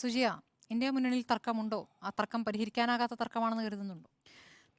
സുജിയ India മുന്നണിയിൽ തർക്കമുണ്ടോ? ആ തർക്കം പരിഹരിക്കാനാകാത്ത തർക്കമാണെന്ന് കരുതുന്നുണ്ടോ?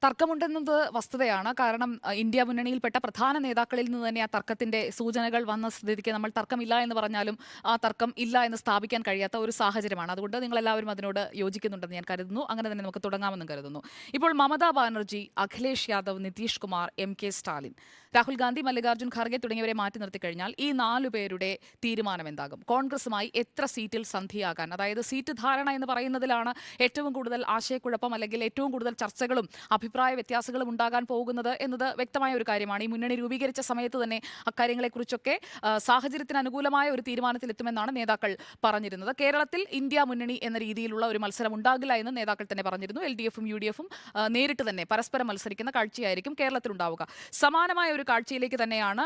തർക്കമുണ്ടെന്നത് വസ്തുതയാണ്. കാരണം ഇന്ത്യ മുന്നണിയിൽപ്പെട്ട പ്രധാന നേതാക്കളിൽ നിന്ന് തന്നെ ആ തർക്കത്തിന്റെ സൂചനകൾ വന്ന സ്ഥിതിക്ക് നമ്മൾ തർക്കമില്ല എന്ന് പറഞ്ഞാലും ആ തർക്കം ഇല്ല എന്ന് സ്ഥാപിക്കാൻ കഴിയാത്ത ഒരു സാഹചര്യമാണ്. അതുകൊണ്ട് നിങ്ങൾ എല്ലാവരും അതിനോട് യോജിക്കുന്നുണ്ടെന്ന് ഞാൻ കരുതുന്നു. അങ്ങനെ തന്നെ നമുക്ക് തുടങ്ങാമെന്നും കരുതുന്നു. ഇപ്പോൾ മമതാ ബാനർജി അഖിലേഷ് യാദവ് നിതീഷ് കുമാർ എം കെ സ്റ്റാലിൻ രാഹുൽ ഗാന്ധി മല്ലികാർജുൻ ഖാർഗെ തുടങ്ങിയവരെ മാറ്റി നിർത്തി കഴിഞ്ഞാൽ ഈ നാലു പേരുടെ തീരുമാനം എന്താകും? കോൺഗ്രസുമായി എത്ര സീറ്റിൽ സന്ധിയാകാൻ? അതായത് സീറ്റ് ധാരണ എന്ന് പറയുന്നതിലാണ് ഏറ്റവും കൂടുതൽ ആശയക്കുഴപ്പം അല്ലെങ്കിൽ ഏറ്റവും കൂടുതൽ ചർച്ചകളും അഭിപ്രായ വ്യത്യാസങ്ങളും ഉണ്ടാകാൻ പോകുന്നത് എന്നത് വ്യക്തമായ ഒരു കാര്യമാണ്. ഈ മുന്നണി രൂപീകരിച്ച സമയത്ത് തന്നെ അക്കാര്യങ്ങളെക്കുറിച്ചൊക്കെ സാഹചര്യത്തിന് അനുകൂലമായ ഒരു തീരുമാനത്തിലെത്തുമെന്നാണ് നേതാക്കൾ പറഞ്ഞിരുന്നത്. കേരളത്തിൽ ഇന്ത്യ മുന്നണി എന്ന രീതിയിലുള്ള ഒരു മത്സരം ഉണ്ടാകില്ല എന്ന് നേതാക്കൾ തന്നെ പറഞ്ഞിരുന്നു. എൽ ഡി എഫും യു ഡി എഫും നേരിട്ട് തന്നെ പരസ്പരം മത്സരിക്കുന്ന കാഴ്ചയായിരിക്കും കേരളത്തിലുണ്ടാവുക. സമാനമായ ഒരു കാഴ്ചയിലേക്ക് തന്നെയാണ്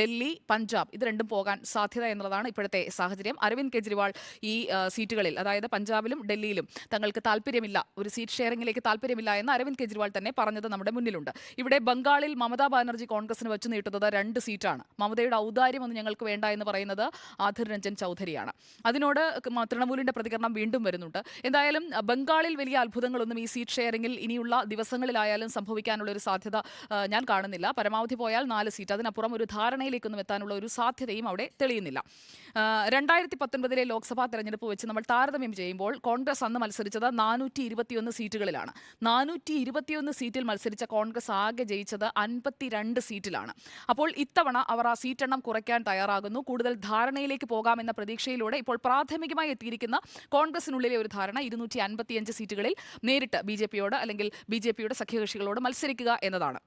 ഡൽഹി പഞ്ചാബ് ഇത് രണ്ടും പോകാൻ സാധ്യത എന്നുള്ളതാണ് ഇപ്പോഴത്തെ സാഹചര്യം. അരവിന്ദ് കെജ്രിവാൾ ഈ സീറ്റുകളിൽ അതായത് പഞ്ചാബിലും ഡൽഹിയിലും തങ്ങൾക്ക് താല്പര്യമില്ല ഒരു സീറ്റ് ഷെയറിംഗിലേക്ക് താല്പര്യമില്ല എന്ന് അരവിന്ദ് കെജ്രിവാൾ തന്നെ പറഞ്ഞത് നമ്മുടെ മുന്നിലുണ്ട്. ഇവിടെ ബംഗാളിൽ മമതാ ബാനർജി കോൺഗ്രസിന് വെച്ച് നീട്ടുന്നത് രണ്ട് സീറ്റാണ്. മമതയുടെ ഔദാര്യം ഒന്ന് ഞങ്ങൾക്ക് വേണ്ട എന്ന് പറയുന്നത് ആധിർ രഞ്ജൻ ചൗധരിയാണ്. അതിനോട് തൃണമൂലിന്റെ പ്രതികരണം വീണ്ടും വരുന്നുണ്ട്. എന്തായാലും ബംഗാളിൽ വലിയ അത്ഭുതങ്ങളൊന്നും ഈ സീറ്റ് ഷെയറിംഗിൽ ഇനിയുള്ള ദിവസങ്ങളിലായാലും സംഭവിക്കാനുള്ള ഒരു സാധ്യത ഞാൻ കാണുന്നില്ല. പരമാവധി പോയാൽ നാല് സീറ്റ്. അതിനപ്പുറം ഒരു ധാരണയിലേക്കൊന്നും എത്താനുള്ള ഒരു സാധ്യതയും അവിടെ തെളിയുന്നില്ല. രണ്ടായിരത്തി പത്തൊൻപതിലെ ലോക്സഭാ തെരഞ്ഞെടുപ്പ് വെച്ച് നമ്മൾ താരതമ്യം ചെയ്യുമ്പോൾ കോൺഗ്രസ് അന്ന് മത്സരിച്ചത് നാനൂറ്റി ഇരുപത്തിയൊന്ന് സീറ്റുകളിലാണ്. നാനൂറ്റി ഇരുപത്തിയൊന്ന് സീറ്റിൽ മത്സരിച്ച കോൺഗ്രസ് ആകെ ജയിച്ചത് അൻപത്തിരണ്ട് സീറ്റിലാണ്. അപ്പോൾ ഇത്തവണ അവർ ആ സീറ്റെണ്ണം കുറയ്ക്കാൻ തയ്യാറാകുന്നു. കൂടുതൽ ധാരണയിലേക്ക് പോകാമെന്ന പ്രതീക്ഷയിലൂടെ ഇപ്പോൾ പ്രാഥമികമായി എത്തിയിരിക്കുന്ന കോൺഗ്രസിനുള്ളിലെ ഒരു ധാരണ ഇരുന്നൂറ്റി അൻപത്തിയഞ്ച് സീറ്റുകളിൽ നേരിട്ട് ബി ജെ പിയോട് അല്ലെങ്കിൽ ബി ജെ പിയുടെ സഖ്യകക്ഷികളോട് മത്സരിക്കുക എന്നതാണ്.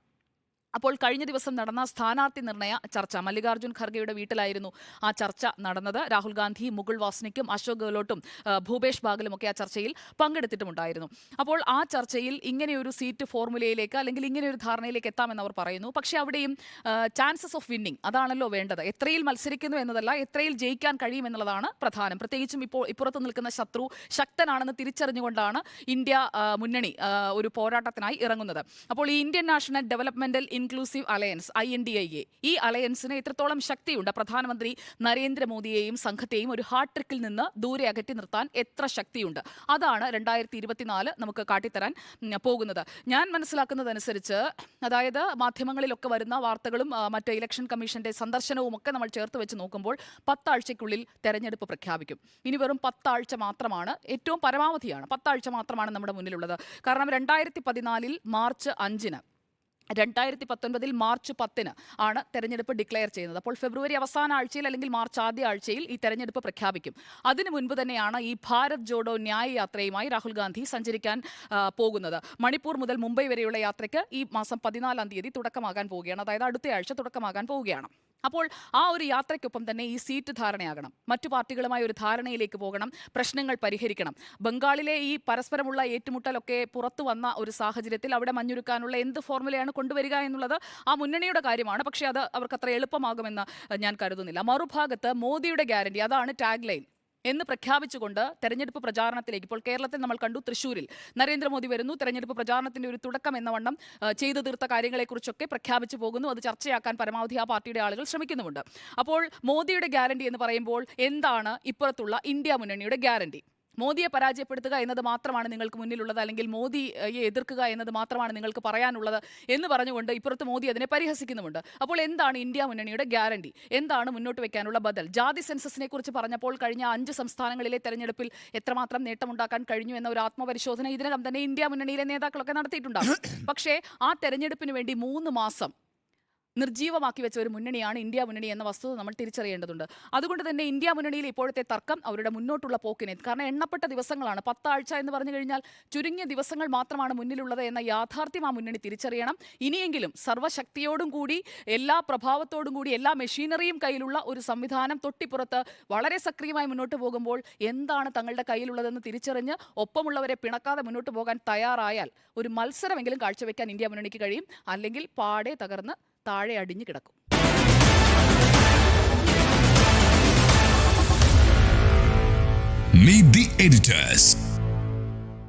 അപ്പോൾ കഴിഞ്ഞ ദിവസം നടന്ന സ്ഥാനാർത്ഥി നിർണയ ചർച്ച മല്ലികാർജുൻ ഖർഗെയുടെ വീട്ടിലായിരുന്നു ആ ചർച്ച നടന്നത്. രാഹുൽ ഗാന്ധി മുകുൾ വാസ്നിക്കും അശോക് ഗെഹ്ലോട്ടും ഭൂപേഷ് ബാഗലും ഒക്കെ ആ ചർച്ചയിൽ പങ്കെടുത്തിട്ടുമുണ്ടായിരുന്നു. അപ്പോൾ ആ ചർച്ചയിൽ ഇങ്ങനെയൊരു സീറ്റ് ഫോർമുലയിലേക്ക് അല്ലെങ്കിൽ ഇങ്ങനെയൊരു ധാരണയിലേക്ക് എത്താമെന്ന് അവർ പറയുന്നു. പക്ഷേ അവിടെയും ചാൻസസ് ഓഫ് വിന്നിംഗ് അതാണല്ലോ വേണ്ടത്. എത്രയിൽ മത്സരിക്കുന്നു എന്നതല്ല എത്രയിൽ ജയിക്കാൻ കഴിയും എന്നുള്ളതാണ് പ്രധാനം. പ്രത്യേകിച്ചും ഇപ്പോൾ ഇപ്പുറത്ത് നിൽക്കുന്ന ശത്രു ശക്തനാണെന്ന് തിരിച്ചറിഞ്ഞുകൊണ്ടാണ് ഇന്ത്യ മുന്നണി ഒരു പോരാട്ടത്തിനായി ഇറങ്ങുന്നത്. അപ്പോൾ ഈ Indian national developmental inclusive alliance I N D I A ഈ അലയൻസിന് എത്രത്തോളം ശക്തിയുണ്ട്? പ്രധാനമന്ത്രി നരേന്ദ്രമോദിയെയും സംഘത്തെയും ഒരു ഹാർട്ട് ട്രിക്കിൽ നിന്ന് ദൂരെ അകറ്റി നിർത്താൻ എത്ര ശക്തിയുണ്ട്? അതാണ് രണ്ടായിരത്തി ഇരുപത്തിനാല് നമുക്ക് കാട്ടിത്തരാൻ പോകുന്നത്. ഞാൻ മനസ്സിലാക്കുന്നതനുസരിച്ച് അതായത് മാധ്യമങ്ങളിലൊക്കെ വരുന്ന വാർത്തകളും മറ്റ് ഇലക്ഷൻ കമ്മീഷന്റെ സന്ദർശനവും ഒക്കെ നമ്മൾ ചേർത്ത് വെച്ച് നോക്കുമ്പോൾ പത്താഴ്ചയ്ക്കുള്ളിൽ തെരഞ്ഞെടുപ്പ് പ്രഖ്യാപിക്കും. ഇനി വെറും പത്താഴ്ച മാത്രമാണ് ഏറ്റവും പരമാവധിയാണ് പത്താഴ്ച മാത്രമാണ് നമ്മുടെ മുന്നിലുള്ളത്. കാരണം രണ്ടായിരത്തി പതിനാലിൽ മാർച്ച് അഞ്ചിന് രണ്ടായിരത്തി പത്തൊൻപതിൽ മാർച്ച് പത്തിന് ആണ് തെരഞ്ഞെടുപ്പ് ഡിക്ലെയർ ചെയ്യുന്നത്. അപ്പോൾ ഫെബ്രുവരി അവസാന ആഴ്ചയിൽ അല്ലെങ്കിൽ മാർച്ച് ആദ്യ ആഴ്ചയിൽ ഈ തെരഞ്ഞെടുപ്പ് പ്രഖ്യാപിക്കും. അതിനു മുൻപ് തന്നെയാണ് ഈ ഭാരത് ജോഡോ ന്യായ യാത്രയുമായി രാഹുൽ ഗാന്ധി സഞ്ചരിക്കാൻ പോകുന്നത്. മണിപ്പൂർ മുതൽ മുംബൈ വരെയുള്ള യാത്രയ്ക്ക് ഈ മാസം പതിനാലാം തീയതി തുടക്കമാകാൻ പോവുകയാണ്. അതായത് അടുത്ത ആഴ്ച തുടക്കമാകാൻ പോവുകയാണ്. അപ്പോൾ ആ ഒരു യാത്രയ്ക്കൊപ്പം തന്നെ ഈ സീറ്റ് ധാരണയാകണം. മറ്റു പാർട്ടികളുമായി ഒരു ധാരണയിലേക്ക് പോകണം പ്രശ്നങ്ങൾ പരിഹരിക്കണം. ബംഗാളിലെ ഈ പരസ്പരമുള്ള ഏറ്റുമുട്ടലൊക്കെ പുറത്തു വന്ന ഒരു സാഹചര്യത്തിൽ അവിടെ മഞ്ഞുരുക്കാനുള്ള എന്ത് ഫോർമുലയാണ് കൊണ്ടുവരിക എന്നുള്ളത് ആ മുന്നണിയുടെ കാര്യമാണ്. പക്ഷേ അത് അവർക്ക് അത്ര എളുപ്പമാകുമെന്ന് ഞാൻ കരുതുന്നില്ല. മറുഭാഗത്ത് മോദിയുടെ ഗ്യാരണ്ടി അതാണ് ടാഗ് ലൈൻ. എന്ന് പ്രഖ്യാപിച്ചുകൊണ്ട് തെരഞ്ഞെടുപ്പ് പ്രചാരണത്തിലേക്ക് ഇപ്പോൾ കേരളത്തിൽ നമ്മൾ കണ്ടു തൃശ്ശൂരിൽ നരേന്ദ്രമോദി വരുന്നു. തെരഞ്ഞെടുപ്പ് പ്രചാരണത്തിന്റെ ഒരു തുടക്കം എന്ന വണ്ണം ചെയ്തു തീർത്ത കാര്യങ്ങളെക്കുറിച്ചൊക്കെ പ്രഖ്യാപിച്ചു പോകുന്നു. അത് ചർച്ചയാക്കാൻ പരമാവധി ആ പാർട്ടിയുടെ ആളുകൾ ശ്രമിക്കുന്നുമുണ്ട്. അപ്പോൾ മോദിയുടെ ഗ്യാരണ്ടി എന്ന് പറയുമ്പോൾ എന്താണ് ഇപ്പുറത്തുള്ള ഇന്ത്യ മുന്നണിയുടെ ഗ്യാരണ്ടി? മോദിയെ പരാജയപ്പെടുത്തുക എന്നത് മാത്രമാണ് നിങ്ങൾക്ക് മുന്നിലുള്ളത് അല്ലെങ്കിൽ മോദിയെ എതിർക്കുക എന്നത് മാത്രമാണ് നിങ്ങൾക്ക് പറയാനുള്ളത് എന്ന് പറഞ്ഞുകൊണ്ട് ഇപ്പുറത്ത് മോദി അതിനെ പരിഹസിക്കുന്നുമുണ്ട്. അപ്പോൾ എന്താണ് ഇന്ത്യ മുന്നണിയുടെ ഗ്യാരണ്ടി? എന്താണ് മുന്നോട്ട് വെക്കാനുള്ള ബദൽ? ജാതി സെൻസസിനെ കുറിച്ച് പറഞ്ഞപ്പോൾ കഴിഞ്ഞ അഞ്ച് സംസ്ഥാനങ്ങളിലെ തെരഞ്ഞെടുപ്പിൽ എത്രമാത്രം നേട്ടമുണ്ടാക്കാൻ കഴിഞ്ഞു എന്ന ഒരു ആത്മപരിശോധന ഇതിനകം തന്നെ ഇന്ത്യ മുന്നണിയിലെ നേതാക്കളൊക്കെ നടത്തിയിട്ടുണ്ടാകും പക്ഷേ ആ തെരഞ്ഞെടുപ്പിന് വേണ്ടി മൂന്ന് മാസം നിർജീവമാക്കി വെച്ച ഒരു മുന്നണിയാണ് ഇന്ത്യ മുന്നണി എന്ന വസ്തുത നമ്മൾ തിരിച്ചറിയേണ്ടതുണ്ട്. അതുകൊണ്ട് തന്നെ ഇന്ത്യ മുന്നണിയിൽ ഇപ്പോഴത്തെ തർക്കം അവരുടെ മുന്നോട്ടുള്ള പോക്കിനെ കാരണം എണ്ണപ്പെട്ട ദിവസങ്ങളാണ്. പത്താഴ്ച എന്ന് പറഞ്ഞു കഴിഞ്ഞാൽ ചുരുങ്ങിയ ദിവസങ്ങൾ മാത്രമാണ് മുന്നിലുള്ളത് എന്ന യാഥാർത്ഥ്യം ആ മുന്നണി തിരിച്ചറിയണം. ഇനിയെങ്കിലും സർവശക്തിയോടും കൂടി എല്ലാ പ്രഭാവത്തോടും കൂടി എല്ലാ മെഷീനറിയും കയ്യിലുള്ള ഒരു സംവിധാനം തൊട്ടിപ്പുറത്ത് വളരെ സക്രിയമായി മുന്നോട്ട് പോകുമ്പോൾ എന്താണ് തങ്ങളുടെ കയ്യിലുള്ളതെന്ന് തിരിച്ചറിഞ്ഞ് ഒപ്പമുള്ളവരെ പിണക്കാതെ മുന്നോട്ട് പോകാൻ തയ്യാറായാൽ ഒരു മത്സരമെങ്കിലും കാഴ്ചവെക്കാൻ ഇന്ത്യ മുന്നണിക്ക് കഴിയും. അല്ലെങ്കിൽ പാടെ തകർന്ന് താഴെ അടിഞ്ഞു കിടക്കും Meet the editors.